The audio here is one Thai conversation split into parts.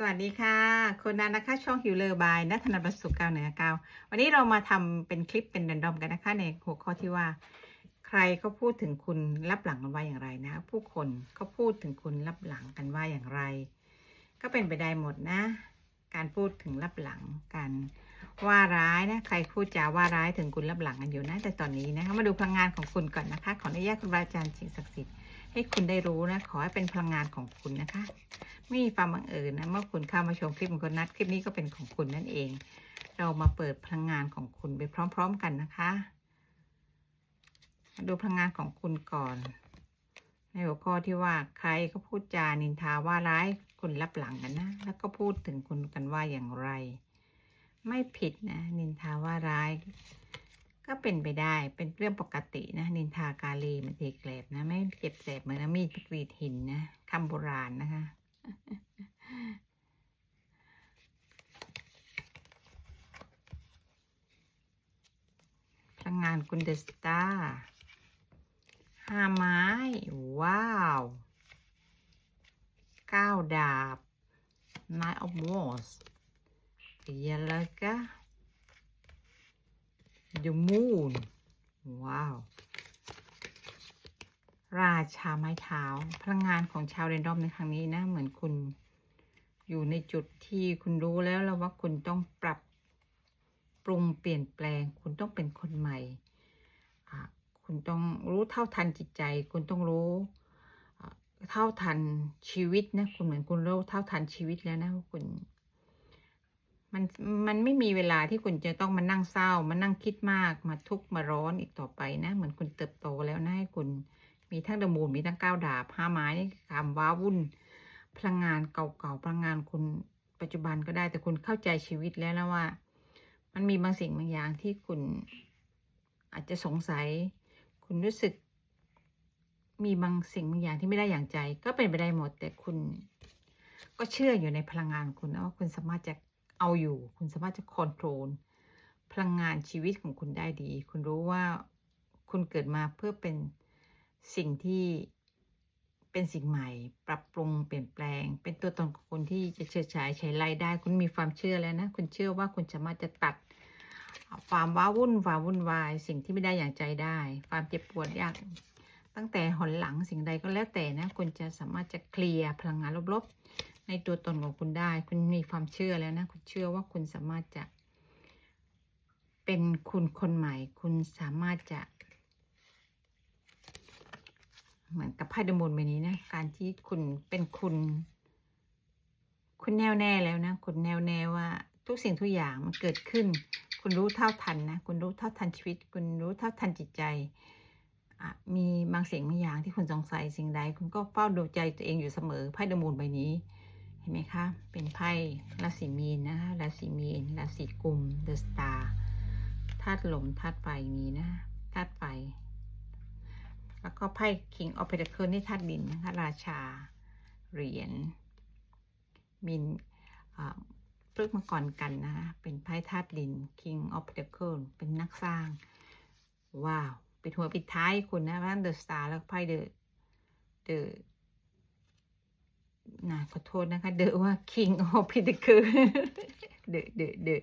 สวัสดีค่ะคนนั้นนะคะช่องหิวเลอร์บายนัทนันประสุก้าเหนือกาว วันนี้เรามาทำเป็นคลิปเป็นแรนดอมกันนะคะ ในหัวข้อที่ว่า ใครเขาพูดถึงคุณรับหลังกันว่าอย่างไรนะ ผู้คนเขาพูดถึงคุณรับหลังกันว่าอย่างไร ก็เป็นไปได้หมดนะ การพูดถึงรับหลังกันว่าร้ายนะใครพูดจาว่าร้ายถึงคุณรับหลังกันอยู่นะแต่ตอนนี้นะคะมาดูพลังงานของคุณก่อนนะคะ ขออนุญาตคุณอาจารย์สิ่งศักดิ์สิทธิ์ ให้คุณได้รู้นะ ขอให้เป็นพลังงานของคุณนะคะ ไม่มีความบังเอิญนะเมื่อคุณเข้ามาชมคลิปของคนนัดคลิปนี้ก็เป็นของคุณนั่นเอง เรามาเปิดพลังงานของคุณไปพร้อม ๆ กันนะคะ ดูพลังงานของคุณก่อน ในหัวข้อที่ว่าใครก็พูดจานินทาว่าร้ายคุณรับหลังกันนะ แล้วก็พูดถึงคุณกันว่าอย่างไร ไม่ผิดนะ นินทาว่าร้าย ก็เป็นไปได้เป็นเรื่องปกตินะ นินทากาลีมันเทแกลบนะ ไม่เจ็บแสบเหมือนมีดกรีดหินนะคำโบราณนะคะ พลังงานคุณเดสตาห้าไม้ ว้าวเก้าดาบ Nine of Wands ยาลากะ The Moon ว้าว ราชาไม้เท้า พลังงานของชาวเรนดอมในครั้งนี้นะ เหมือนคุณอยู่ในจุดที่คุณรู้แล้วแล้วว่าคุณต้องปรับปรุงเปลี่ยนแปลง คุณต้องเป็นคนใหม่คุณต้องรู้เท่าทันจิตใจ คุณต้องรู้เท่าทันชีวิตนะ คุณเหมือนคุณรู้เท่าทันชีวิตแล้วนะว่าคุณ มันมันไม่มีเวลาที่คุณจะต้องมานั่งเศร้ามานั่งคิดมากมาทุกข์มาร้อนอีกต่อไปนะ เหมือนคุณเติบโตแล้วนะให้คุณมีทั้งเดมูนมีทั้งก้าวดาบห้าไม้นี่คำว้าวุ่น พลังงานเก่าๆพลังงานคุณปัจจุบันก็ได้แต่คุณเข้าใจชีวิตแล้วนะว่า มันมีบางสิ่งบางอย่างที่คุณอาจจะสงสัย คุณรู้สึก มีบางสิ่งบางอย่างที่ไม่ได้อย่างใจ ก็เป็นไปได้หมด แต่คุณก็เชื่ออยู่ในพลังงานคุณนะว่าคุณสามารถจะ เอาอยู่ คุณสามารถจะคอนโทรลพลังงานชีวิตของคุณได้ดี คุณรู้ว่าคุณเกิดมาเพื่อเป็นสิ่งที่เป็นสิ่งใหม่ ปรับปรุงเปลี่ยนแปลง เป็นตัวตนของคุณที่จะเฉิดฉายใช้ไล่ได้ คุณมีความเชื่อแล้วนะ คุณเชื่อว่าคุณสามารถจะตัดความว้าวุ่นความวุ่นวาย สิ่งที่ไม่ได้อย่างใจได้ ความเจ็บปวดยาก ตั้งแต่หนหลังสิ่งใดก็แล้วแต่นะ คุณจะสามารถจะเคลียร์พลังงานลบๆ ในตัวตนของคุณได้ คุณมีความเชื่อแล้วนะ คุณเชื่อว่าคุณสามารถจะ เป็นคุณคนใหม่ คุณสามารถจะ เหมือนกับไพ่ดมูลใบนี้นะ การที่คุณเป็นคุณ คุณแน่วแน่แล้วนะ คุณแน่วแน่ว่า ทุกสิ่งทุกอย่างมันเกิดขึ้น คุณรู้เท่าทันนะ คุณรู้เท่าทันชีวิต คุณรู้เท่าทันจิตใจอะมีบางสิ่งบางอย่างที่คุณสงสัยสิ่งใด คุณก็เฝ้าดูใจตัวเองอยู่เสมอไพ่ดมูลใบนี้ ห็นไหมคะ เป็นไพ่ราศีมีนนะคะราศีมีนราศีกุมเดอะสตาร์ธาตุลมธาตุไฟมีนะธาตุไฟแล้วก็ไพ่ King of Pentacles นี่ธาตุดินนะคะราชาเหรียญมินเลือกมาก่อนกันนะคะเป็นไพ่ธาตุดิน King of Pentacles เป็นนักสร้าง ว้าว ปิดหัวปิดท้ายคุณนะทั้ง The Star แล้วไพ่ The The นะขอโทษนะคะ The ว่า King of Pentacles The The The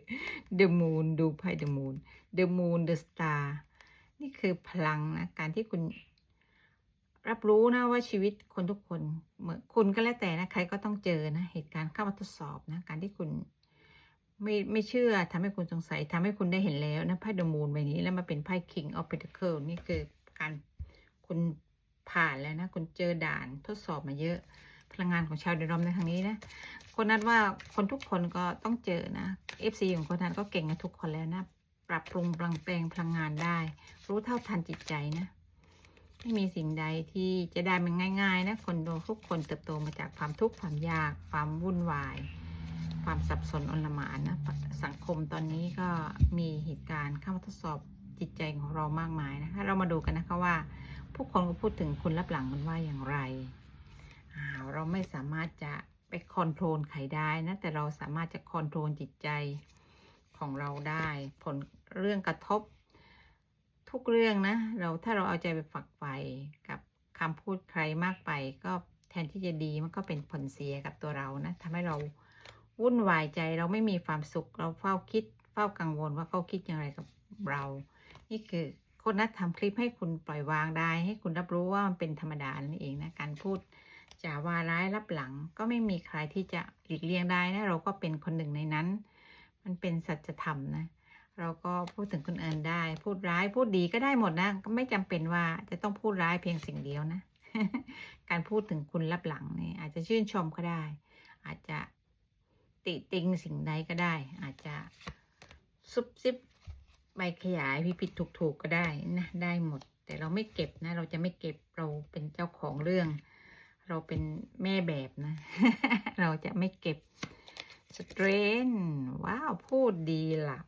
The Moon ดูไพ่ The Moon The Moon The Star นี่คือพลังนะ การที่คุณรับรู้นะว่าชีวิตคนทุกคนเหมือนคุณก็แล้วแต่นะ ใครก็ต้องเจอนะ เหตุการณ์เข้ามาทดสอบนะ การที่คุณไม่ไม่เชื่อทำให้คุณสงสัยทำให้คุณได้เห็นแล้วนะไพ่เดอะมูนใบนี้แล้วมาเป็นไพ่ King of pentacle นี่คือการคุณผ่านแล้วนะ คุณเจอด่านทดสอบมาเยอะ พลังงานของชาวเดรอมในครั้งนี้นะคนนั้นว่าคนทุกคนก็ต้องเจอนะ FC ของคนนั้นก็เก่งกันทุกคนแล้วนะ ปรับปรุงปรังแปลงพลังงานได้ รู้เท่าทันจิตใจนะไม่มีสิ่งใดที่จะได้มันง่ายๆนะคนโดทุกคนเติบโตมาจากความทุกข์ความยาก ความวุ่นวาย ความสับสนอนลมานนะสังคมตอนนี้ก็มีเหตุการณ์เข้ามาทดสอบจิตใจของเรามากมายนะคะ เรามาดูกันนะคะว่า ผู้คนก็พูดถึงคุณรับหลังกันว่าอย่างไร เราไม่สามารถจะไปคอนโทรลใครได้นะแต่เราสามารถจะคอนโทรลจิตใจของเราได้ ผลเรื่องกระทบ ทุกเรื่องนะ เราถ้าเราเอาใจไปฝักใฝ่กับคำพูดใครมากไป ก็แทนที่จะดีมันก็เป็นผลเสียกับตัวเรานะทำให้เราวุ่นวายใจเราไม่มีความสุขเราเฝ้าคิดเฝ้ากังวลว่าเขาคิดอย่างไรกับเรา นี่คือคนนัดทำคลิปให้คุณปล่อยวางได้ ให้คุณรับรู้ว่ามันเป็นธรรมดานั่นเองนะการพูด จาวาร้ายรับหลังก็ไม่มีใครที่จะหลีกเลี่ยงได้นะเราก็เป็นคนหนึ่งในนั้น มันเป็นสัจธรรมนะ เราก็พูดถึงคนอื่นได้ พูดร้ายพูดดีก็ได้หมดนะก็ไม่จำเป็นว่าจะต้องพูดร้ายเพียงสิ่งเดียวนะ การพูดถึงคุณรับหลังเนี่ยอาจจะชื่นชมก็ได้ อาจจะติติงสิ่งใดก็ได้ อาจจะซุบซิบใบขยายพิพิดถูกๆกก็ได้นะได้หมด แต่เราไม่เก็บนะ เราจะไม่เก็บเราเป็นเจ้าของเรื่อง เราเป็นแม่แบบนะ เราจะไม่เก็บสเตรนว้าว พูดดีล่ะ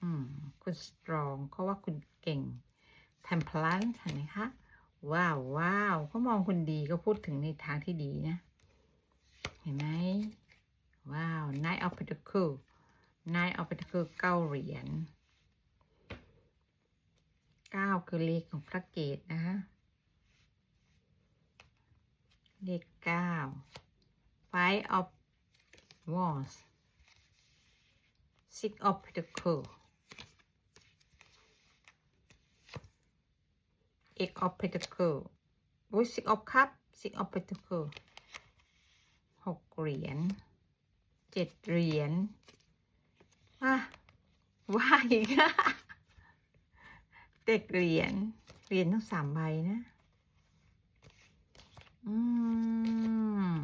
อืม คุณสตรองเขาว่าคุณเก่ง t e m p l a n c e เห็นไหมคะว้าวว้าวเขามองคุณดีก็พูดถึงในทางที่ดีนะ เห็นไหมว้าว Knight of Pentacles Knight of Pentacles เก้าเหรียญเก้าคือเลขของพระเกตนะคะ เลขเก้า Five of Wands Six of Pentacles Eight of Pentacles โอ้ย Six of Cup Six of Pentacles หกเหรียญเจ็ดเหรียญว่าว่าอีกเด็กเหรียญเหรียญทั้งสามใบนะ อืม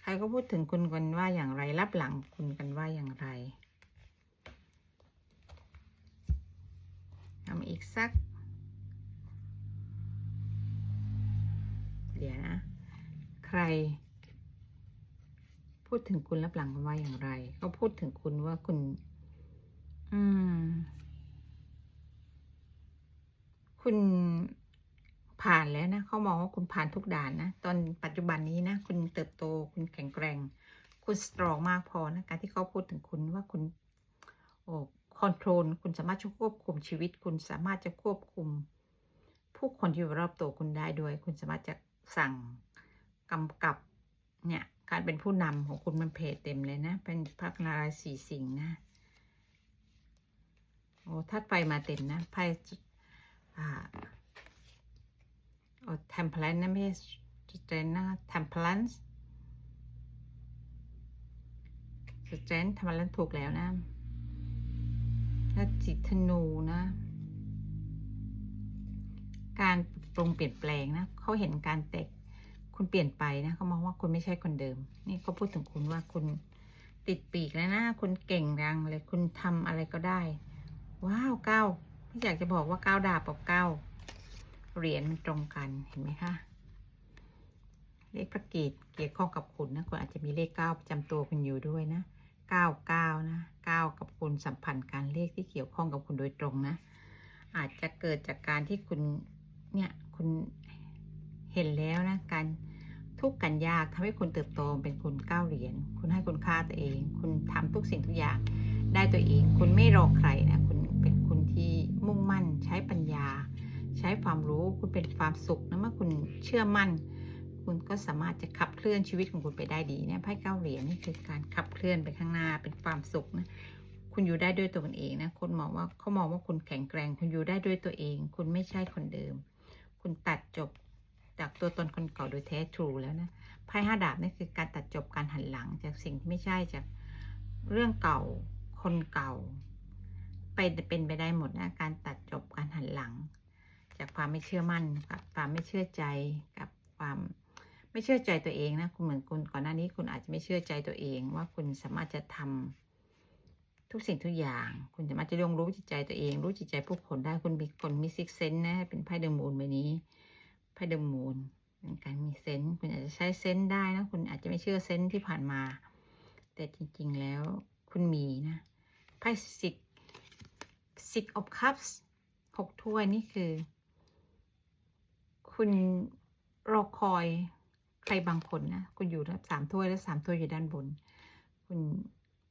ใครก็พูดถึงคุณกันว่าอย่างไร รับหลังคุณกันว่าอย่างไรทำอีกสัก เดี๋ยวนะ ใคร พูดถึงคุณรับหลังกันว่าอย่างไร ก็พูดถึงคุณว่าคุณ อืม คุณ ผ่านแล้วนะเขามองว่าคุณผ่านทุกด่านนะ ตอนปัจจุบันนี้นะ คุณเติบโตคุณแข็งแกร่ง คุณสตรองมากพอนะการที่เขาพูดถึงคุณว่าคุณโอ้คอนโทรลคุณสามารถจะควบคุมชีวิต คุณสามารถจะควบคุม ผู้คนที่อยู่รอบตัวคุณได้ด้วย คุณสามารถจะสั่งกำกับเนี่ยการเป็นผู้นำของคุณมันเพจเต็มเลยนะ เป็นพระนารายณ์สี่สิ่งนะโอ้ธาตุไฟมาเต็มนะไพ่ อ่าโอ้เทมเพลนนะไม่ใช่สเตรนนะเทมเพลนส์สเตรนทำมันถูกแล้วนะแล้วจิตธนูนะ การปรุงเปลี่ยนแปลงนะเขาเห็นการแตกคุณเปลี่ยนไปนะเขามองว่าคุณไม่ใช่คนเดิม นี่เขาพูดถึงคุณว่าคุณติดปีกแล้วนะ คุณเก่งรังเลย คุณทำอะไรก็ได้ ว้าวเก้าพี่อยากจะบอกว่าเก้าดาบกับเก้า เหรียญมันตรงกันเห็นไหมคะเลขประกีดเกี่ยวข้องกับคุณนะคุณอาจจะมีเลขเก้าประจำตัวคุณอยู่ด้วยนะเก้าเก้านะเก้ากับคุณสัมพันธ์การเลขที่เกี่ยวข้องกับคุณโดยตรงนะ อาจจะเกิดจากการที่คุณเนี่ยคุณเห็นแล้วนะการทุกข์กันยากทำให้คุณเติบโตเป็นคุณเก้าเหรียญคุณให้คุณค่าตัวเอง คุณทำทุกสิ่งทุกอย่างได้ตัวเอง คุณไม่รอใครนะคุณเป็นคุณที่มุ่งมั่นใช้ปัญญา ใช้ความรู้คุณเป็นความสุขนะเมื่อคุณเชื่อมั่น คุณก็สามารถจะขับเคลื่อนชีวิตของคุณไปได้ดีเนี่ยไพ่เก้าเหรียญนี่คือการขับเคลื่อนไปข้างหน้าเป็นความสุขนะคุณอยู่ได้ด้วยตัวเองนะคนมองว่าเขามองว่าคุณแข็งแกร่ง คุณอยู่ได้ด้วยตัวเอง คุณไม่ใช่คนเดิม คุณตัดจบจากตัวตนคนเก่าโดยแท้ทรูแล้วนะไพ่ห้าดาบนี่คือการตัดจบการหันหลังจากสิ่งที่ไม่ใช่จากเรื่องเก่าคนเก่า ไปเป็นไปได้หมดนะการตัดจบการหันหลัง จากความไม่เชื่อมั่นกับความไม่เชื่อใจกับความไม่เชื่อใจตัวเองนะคุณเหมือนคุณก่อนหน้านี้คุณอาจจะไม่เชื่อใจตัวเอง ว่าคุณสามารถจะทำทุกสิ่งทุกอย่าง คุณสามารถจะลงรู้จิตใจตัวเอง รู้จิตใจผู้คนได้คุณมีคนมีซิกเซนนะเป็นไพ่เดอมูนใบนี้ไพ่เดอมูนเป็นการมีเซนส์คุณอาจจะใช้เซนส์ได้นะคุณอาจจะไม่เชื่อเซนส์ที่ผ่านมา แต่จริง ๆ แล้วคุณมีนะไพ่สิกสิกออฟคัพส์หกถ้วยนี่คือ คุณรอคอยใครบางคนนะ คุณอยู่รับสามถ้วยแล้วสามถ้วยอยู่ด้านบน คุณ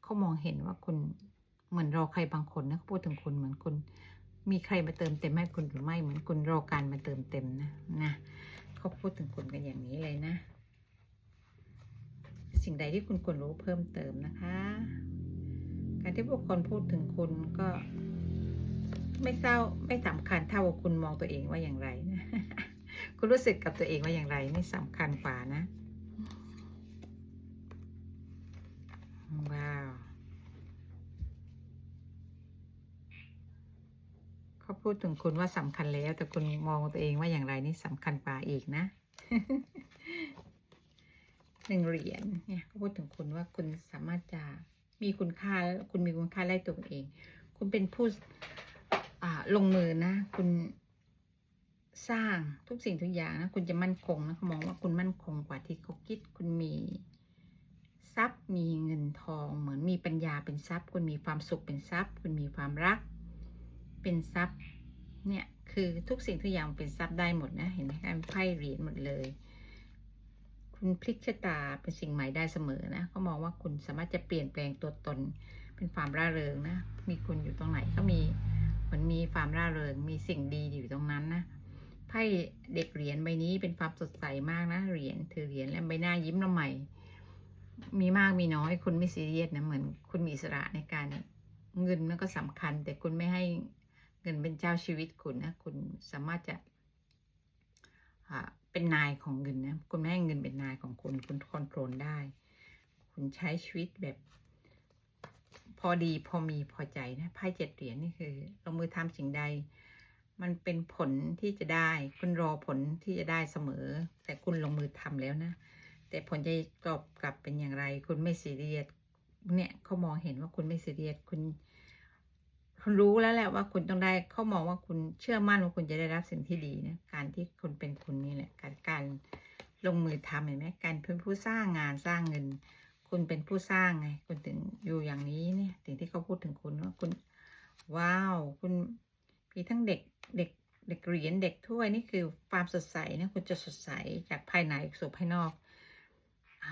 เขามองเห็นว่าคุณเหมือนรอใครบางคนนะเขาพูดถึงคุณเหมือนคุณมีใครมาเติมเต็มให้คุณหรือไม่เหมือนคุณรอการมาเติมเต็มนะนะเขาพูดถึงคุณกันอย่างนี้เลยนะ สิ่งใดที่คุณควรรู้เพิ่มเติมนะคะ การที่พวกคนพูดถึงคุณก็ ไม่เศร้าไม่สำคัญเท่ากับคุณมองตัวเองว่าอย่างไรนะ คุณรู้สึกกับตัวเองว่าอย่างไรนี่สำคัญกว่านะ ว้าวเขาพูดถึงคุณว่าสำคัญแล้ว แต่คุณมองตัวเองว่าอย่างไรนี่สำคัญกว่าอีกนะหนึ่งเหรียญเนี่ยเขาพูดถึงคุณว่าคุณสามารถจะมีคุณค่าคุณมีคุณค่าไล่ตัวเอง คุณเป็นผู้อ่าลงมือนะ คุณ สร้างทุกสิ่งทุกอย่างนะคุณจะมั่นคงนะเขามองว่าคุณมั่นคงกว่าที่เขาคิดคุณมีทรัพย์มีเงินทอง เหมือนมีปัญญาเป็นทรัพย์ คุณมีความสุขเป็นทรัพย์ คุณมีความรัก เป็นทรัพย์เนี่ยคือทุกสิ่งทุกอย่างเป็นทรัพย์ได้หมดนะเห็นไหมคะไพ่เหรียญหมดเลย คุณพลิกชะตาเป็นสิ่งใหม่ได้เสมอนะเขามองว่าคุณสามารถจะเปลี่ยนแปลงตัวตน เป็นความร่าเริงนะมีคุณอยู่ตรงไหนก็มีเหมือนมีความร่าเริงมีสิ่งดีอยู่ตรงนั้นนะ ไพ่เด็กเหรียญใบนี้เป็นความสดใสมากนะเหรียญถือเหรียญและใบหน้ายิ้มละใหม่มีมากมีน้อยคุณไม่ซีเรียสนะเหมือน คุณมีอิสระในการเงินมันก็สำคัญ แต่คุณไม่ให้เงินเป็นเจ้าชีวิตคุณนะคุณสามารถจะอ่าเป็นนายของเงินนะคุณไม่ให้เงินเป็นนายของคุณคุณคอนโทรลได้ คุณใช้ชีวิตแบบ พอดีพอมีพอใจนะไพ่เจ็ดเหรียญนี่คือลงมือทำสิ่งใด มันเป็นผลที่จะได้ คุณรอผลที่จะได้เสมอ แต่คุณลงมือทำแล้วนะ แต่ผลจะตอบกลับเป็นอย่างไร คุณไม่ซีเรียสเนี่ยเขามองเห็นว่าคุณไม่ซีเรียสคุณคุณรู้แล้วแหละว่าคุณต้องได้เขามองว่าคุณเชื่อมั่นว่าคุณจะได้รับสิ่งที่ดีนะการที่คุณเป็นคุณนี่แหละ การการลงมือทำเห็นไหมการเป็นผู้สร้างงานสร้างเงิน คุณเป็นผู้สร้างไง คุณถึงอยู่อย่างนี้เนี่ยสิ่งที่เขาพูดถึงคุณว่าคุณ ว้าว คุณมีทั้งเด็ก เด็กเด็กเหรียญเด็กถ้วยนี่คือความสดใสนะคุณจะสดใสจากภายในสู่ภายนอกอ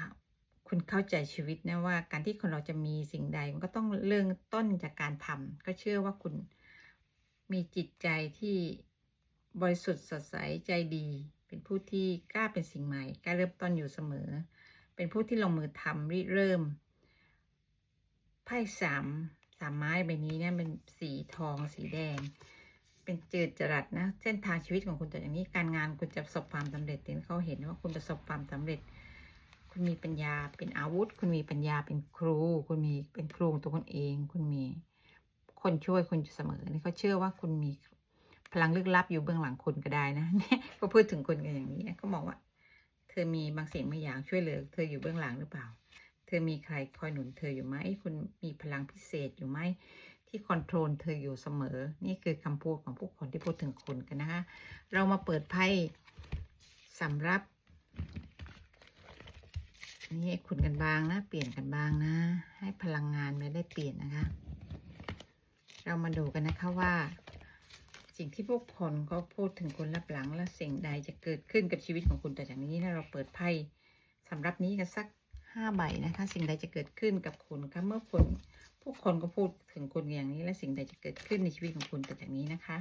คุณเข้าใจชีวิตนะว่าการที่คนเราจะมีสิ่งใดมันก็ต้องเริ่มต้นจากการทำก็เชื่อว่าคุณมีจิตใจที่บริสุทธิ์สดใสใจดี เป็นผู้ที่กล้าเป็นสิ่งใหม่กล้าเริ่มต้นอยู่เสมอ เป็นผู้ที่ลงมือทำริเริ่มไพ่สามสามไม้ใบนี้เนี่ยเป็นสีทองสีแดง เป็นจืดจรัสนะ เส้นทางชีวิตของคุณจะอย่างนี้การงานคุณจะประสบความสำเร็จถึงเขาเห็นว่าคุณประสบความสำเร็จ คุณมีปัญญาเป็นอาวุธ คุณมีปัญญาเป็นครู คุณมีเป็นครูองตัวคุณเอง คุณมีคนช่วยคุณอยู่เสมอนี่เขาเชื่อว่าคุณมีพลังลึกลับอยู่เบื้องหลังคุณก็ได้นะเนี่ยก็พูดถึงคุณกันอย่างนี้เขาบอกว่า เธอมีบางสิ่งบางอย่างช่วยเหลือเธออยู่เบื้องหลังหรือเปล่า เธอมีใครคอยหนุนเธออยู่ไหมคุณมีพลังพิเศษอยู่ไหม ที่คอนโทรลเธออยู่เสมอ นี่คือคำพูดของผู้คนที่พูดถึงคุณกันนะคะ เรามาเปิดไพ่สำหรับ นี่ให้คุณกันบ้างนะ เปลี่ยนกันบ้างนะ ให้พลังงานไม่ได้เปลี่ยนนะคะ เรามาดูกันนะคะว่า สิ่งที่พวกคนเขาพูดถึงคุณรับหลังและสิ่งใดจะเกิดขึ้นกับชีวิตของคุณแต่จากนี้นะเราเปิดไพ่สำหรับนี้กันสักห้าใบนะคะ สิ่งใดจะเกิดขึ้นกับคุณคะเมื่อคุณ พวกคนก็พูดถึงคุณอย่างนี้และสิ่งใดจะเกิดขึ้นในชีวิตของคุณแต่จากนี้นะคะ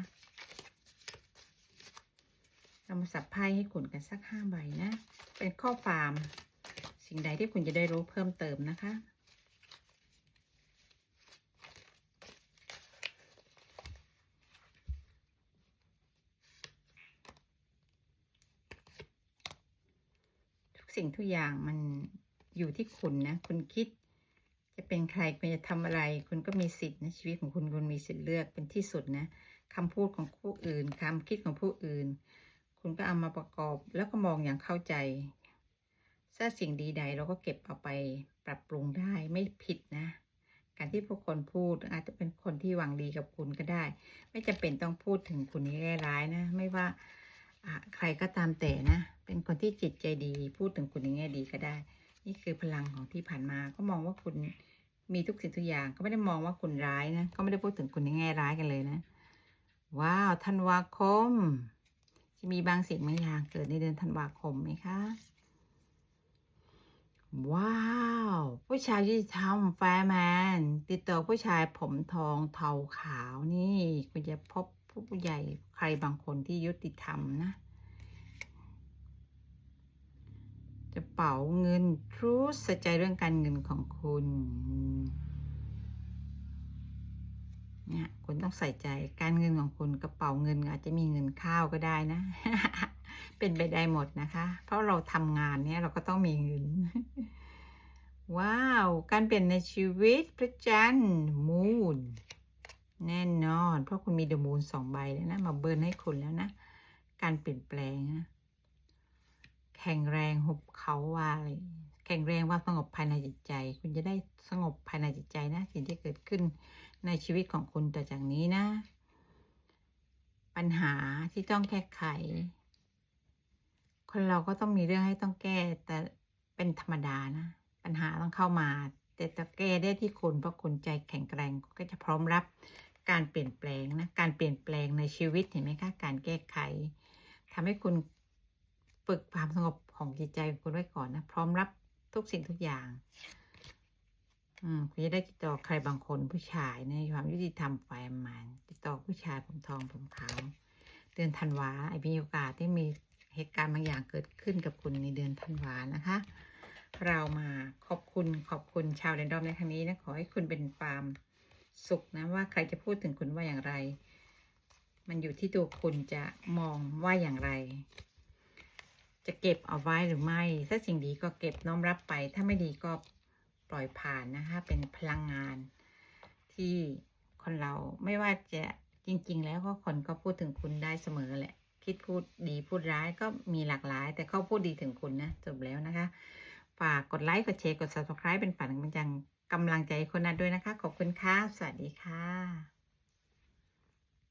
เรามาสับไพ่ให้คุณกันสักห้าใบนะ เป็นข้อความสิ่งใดที่คุณจะได้รู้เพิ่มเติมนะคะทุกสิ่งทุกอย่างมันอยู่ที่คุณนะ คุณคิด จะเป็นใครคุณจะทำอะไร คุณก็มีสิทธิ์นะชีวิตของคุณคุณมีสิทธิ์เลือกเป็นที่สุดนะคำพูดของผู้อื่นคำคิดของผู้อื่น คุณก็เอามาประกอบแล้วก็มองอย่างเข้าใจถ้าสิ่งดีใดเราก็เก็บเอาไปปรับปรุงได้ไม่ผิดนะ การที่พวกคนพูดอาจจะเป็นคนที่หวังดีกับคุณก็ได้ ไม่จำเป็นต้องพูดถึงคุณในแง่ร้ายนะ ไม่ว่าใครก็ตามแต่นะ เป็นคนที่จิตใจดี พูดถึงคุณในแง่ดีก็ได้ นี่คือพลังของที่ผ่านมาก็มองว่าคุณมีทุกสิ่งทุกอย่าง ก็ไม่ได้มองว่าคุณร้ายนะ ก็ไม่ได้พูดถึงคุณในแง่ร้ายกันเลยนะ ว้าวธันวาคม จะมีบางสิ่งบางอย่างเกิดในเดือนธันวาคมไหมคะ ว้าว ผู้ชายที่ทำแฟร์แมน ติดต่อผู้ชายผมทองเทาขาวนี่ คุณจะพบผู้ใหญ่ใครบางคนที่ยุติธรรมนะ จะเป๋าเงินรู้ใส่ใจเรื่องการเงินของคุณเนี่ยคุณต้องใส่ใจการเงินของคุณกระเป๋าเงินอาจจะมีเงินข้าวก็ได้นะ เป็นไปได้หมดนะคะ เพราะเราทำงานเนี่ยเราก็ต้องมีเงิน ว้าว การเปลี่ยนในชีวิตพระจันทร์มูนแน่นอน เพราะคุณมีเดอะมูนสองใบแล้วนะ มาเบิร์นให้คุณแล้วนะ การเปลี่ยนแปลงนะ แข็งแรงหุบเขาว่าอะไรแข็งแรงว่าสงบภายในจิตใจ คุณจะได้สงบภายในจิตใจนะ สิ่งที่เกิดขึ้นในชีวิตของคุณต่อจากนี้นะ ปัญหาที่ต้องแก้ไข คนเราก็ต้องมีเรื่องให้ต้องแก้ แต่เป็นธรรมดานะ ปัญหาต้องเข้ามา แต่จะแก้ได้ที่คุณเพราะคุณใจแข็งแกร่งก็จะพร้อมรับการเปลี่ยนแปลงนะ การเปลี่ยนแปลงในชีวิตเห็นไหมคะ การแก้ไขทำให้คุณ ฝึกความสงบของจิตใจคุณไว้ก่อนนะ พร้อมรับทุกสิ่งทุกอย่าง อืมคุณจะได้ติดต่อใครบางคนผู้ชายในความยุติธรรมฝ่ายมานติดต่อผู้ชายผมทองผมขาวเดือนธันวาไอมีโอกาสที่มีเหตุการณ์บางอย่างเกิดขึ้นกับคุณในเดือนธันวานะคะ เรามาขอบคุณขอบคุณชาวเรนดอมในครั้งนี้นะขอให้คุณเป็นความสุขนะว่าใครจะพูดถึงคุณว่าอย่างไร มันอยู่ที่ตัวคุณจะมองว่าอย่างไร จะเก็บเอาไว้หรือไม่ ถ้าสิ่งดีก็เก็บน้อมรับไป ถ้าไม่ดีก็ปล่อยผ่านนะคะ เป็นพลังงานที่คนเราไม่ว่าจะจริง ๆ แล้วก็คนก็พูดถึงคุณได้เสมอแหละ คิดพูดดีพูดร้ายก็มีหลากหลาย แต่เขาพูดดีถึงคุณนะจบแล้วนะคะ ฝากกดไลค์กดแชร์กด subscribe เป็นฝันกำลังใจให้คนนั้นด้วยนะคะ ขอบคุณค่ะ สวัสดีค่ะ